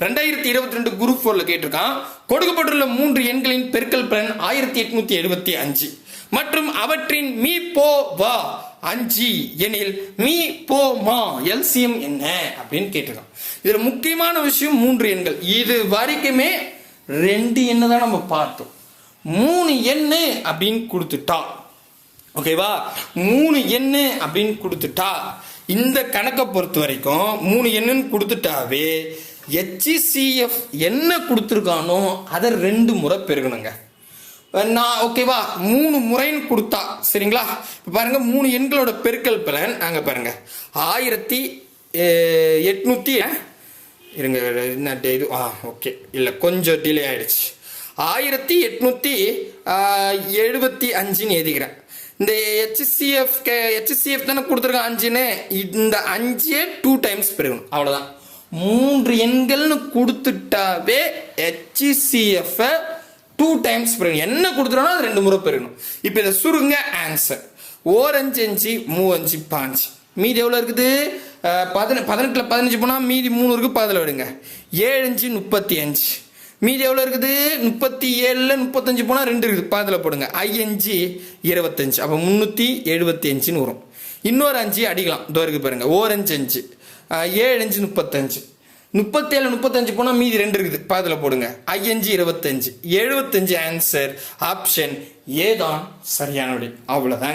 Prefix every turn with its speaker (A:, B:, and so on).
A: ரெண்டாயிரத்தி இருபத்தி ரெண்டு குரூப் ஃபோர்ல கேட்டிருக்கான். கொடுக்கப்பட்டுள்ள மூன்று எண்களின் பெருக்கல் பலன் ஆயிரத்தி எட்நூத்தி எழுபத்தி அஞ்சு. மற்றும் அவற்றின் மீ போ வா அஞ்சு எனில் மீ போ மா எல்சிஎம் என்ன? அப்படின்னு கேட்டிருக்கான். இதுல முக்கியமான விஷயம் மூன்று எண்கள். இது வரைக்குமே ரெண்டு எண்ணு தான் நம்ம பார்த்தோம். மூணு எண்ணு அப்படின்னு கொடுத்துட்டா. ஓகேவா மூணு எண்ணு அப்படின்னு கொடுத்துட்டா. இந்த கணக்கை பொறுத்த வரைக்கும் மூணு எண்ணுன்னு கொடுத்துட்டாவே ஹெச்சிசிஎஃப் என்ன கொடுத்துருக்கானோ அதை ரெண்டு முறை பெருகணுங்க. நான் ஓகேவா மூணு முறைன்னு கொடுத்தா சரிங்களா? இப்போ பாருங்க மூணு எண்களோட பெருக்கல் பலன் நாங்கள் பாருங்க. ஆயிரத்தி எட்நூற்றி இருங்க என்ன டே- இது? ஆ ஓகே இல்லை கொஞ்சம் டிலே ஆயிடுச்சு. ஆயிரத்தி எட்நூற்றி எழுபத்தி அஞ்சுன்னு எழுதிக்கிறேன். இந்த ஹெச்சிசிஎஃப் ஹெச்சிசிஎஃப் தானே கொடுத்துருக்கேன் அஞ்சுன்னு? இந்த அஞ்சே டூ டைம்ஸ் பெருகணும். அவ்வளோதான் மூன்று எண்கள்னு கொடுத்துட்டாவே ஹெச்சிசிஎஃப் டூ டைம்ஸ் பெருகணும். என்ன கொடுத்துருனோ அது ரெண்டு முறை பெருகணும். இப்போ இதை சுருங்க ஆன்சர் ஓரஞ்சு அஞ்சு மூவஞ்சு பாஞ்சு. மீதி எவ்வளோ இருக்குது? பதின பதினெட்டில் பதினஞ்சு போனால் மீதி மூணு இருக்குது பதில் விடுங்க ஏழு அஞ்சு முப்பத்தி அஞ்சு. மீதி எவ்வளோ இருக்குது? முப்பத்தி ஏழில் முப்பத்தஞ்சு போனால் ரெண்டு இருக்குது. பாதில் போடுங்க. ஐயஞ்சு இருபத்தஞ்சு. அப்போ முந்நூற்றி எழுபத்தி அஞ்சுன்னு வரும். இன்னொரு அஞ்சு அடிக்கலாம். இதோ பாருங்கள் பாருங்க. ஓரஞ்சு அஞ்சு ஏழு அஞ்சு முப்பத்தஞ்சு. முப்பத்தேழு முப்பத்தஞ்சு போனால் மீதி ரெண்டு இருக்குது. பாதில் போடுங்க. ஐயஞ்சு இருபத்தஞ்சு. எழுபத்தஞ்சு ஆன்சர் ஆப்ஷன் ஏதான் சரியான விடை அவ்வளோதாங்க